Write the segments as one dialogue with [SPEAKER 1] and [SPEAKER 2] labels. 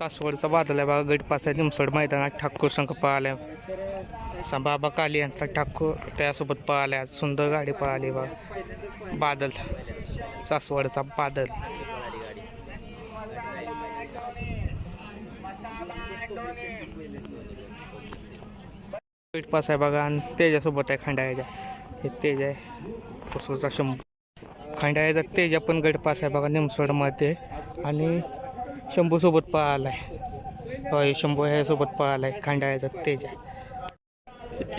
[SPEAKER 1] कासवडचा बादल आहे बघा गटपास आहे निमसोड मैदानात ठाकूर संघ पाहिल्या बाबा काली यांचा ठाकूर त्यासोबत पळाल्या सुंदर गाडी पळाली बा बादल सासवडचा बादल. गटपास आहे बघा आणि तेजासोबत आहे खंडाळ्याच्या हे तेज आहे पुसचा शंभर खंडाळ्याचा तेजा पण गटपास आहे बघा निमसोडमध्ये. आणि शंभूसोबत पळाला आहे होय शंभू ह्यासोबत पळाला आहे खंडाळ्याचा तेज आहे.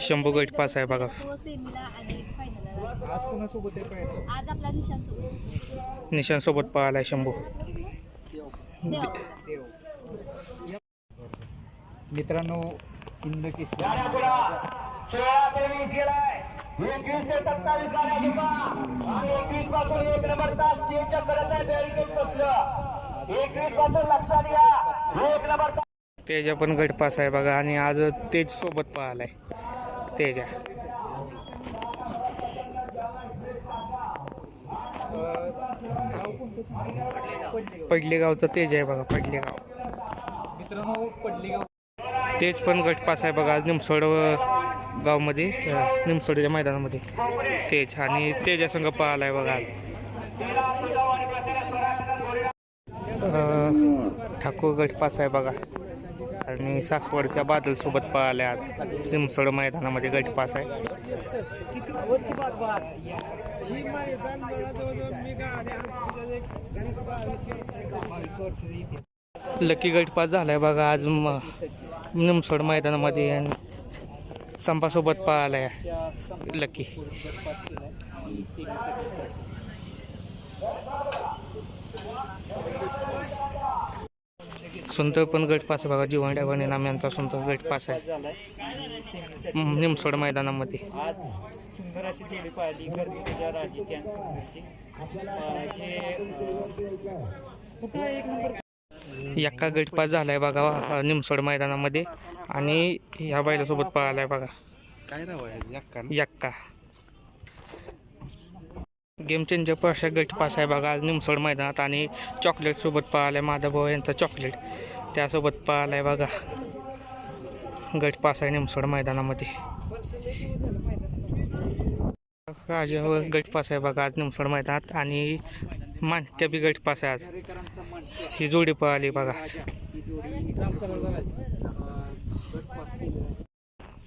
[SPEAKER 1] शंभू गट पास आहे बघा.
[SPEAKER 2] आज कोणासोबत आहे
[SPEAKER 3] सोबत
[SPEAKER 1] निशांसोबत पळाला आहे शंभू.
[SPEAKER 3] देवा.
[SPEAKER 2] मित्रांनो हिंद केसरी.
[SPEAKER 1] तेजा पण गटपास आहे बघा आणि आज तेज सोबत पाहिलाय. तेजा. पडले गावचा तेज आहे बघा पडले गाव
[SPEAKER 2] मित्रांनो पडली
[SPEAKER 1] तेज पण गटपास आहे बघा आज निमसोड गावमध्ये निमसोडच्या मैदानामध्ये. तेज आणि तेजा संघ पळाला आहे बघा ठाकूर गट पास आहे बघा. आणि सासवडच्या बादलसोबत पळाले आज. सिमसोड मैदानामध्ये गट पास आहे लकी गट पास झालाय बघा आज निमसड निमसोड मैदानामध्ये. आणि संपासोबत पळालाय. लकी. सुंदर पण गट पास बघा जीवन वने नाम यांचा सुंदर गट पास आहे. निमसोड मैदानामध्ये.
[SPEAKER 2] आज सुंदर अशी फेरी पाहिली गर्दी तुझ्या राजी कॅन सुंदरची एक नंबर
[SPEAKER 1] गट पास झालाय बघा निमसोड मैदानामध्ये. आणि ह्या बैलासोबत पळालाय बघा.
[SPEAKER 4] काय नाव आहे? यक्का.
[SPEAKER 1] गेम चेंजर अशा गट पास आहे बघा. आज निमसोड मैदानात आणि चॉकलेटसोबत सोबत माझा भाऊ यांचा चॉकलेट त्यासोबत पळालाय बघा. गट पास आहे निमसोड मैदानामध्ये. राजावर गट पास आहे बघा आज निमसोड मैदानात आणि मानक्या बी गट पास आहे आज. ही जोडी पळाली बघा आज.
[SPEAKER 2] गट पास आहे.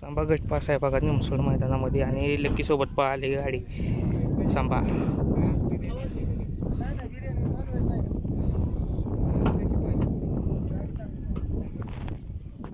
[SPEAKER 1] सांबा गट पास आहे बघा निमसोड मैदानामध्ये आणि लकीसोबत पळाली गाडी. सांबा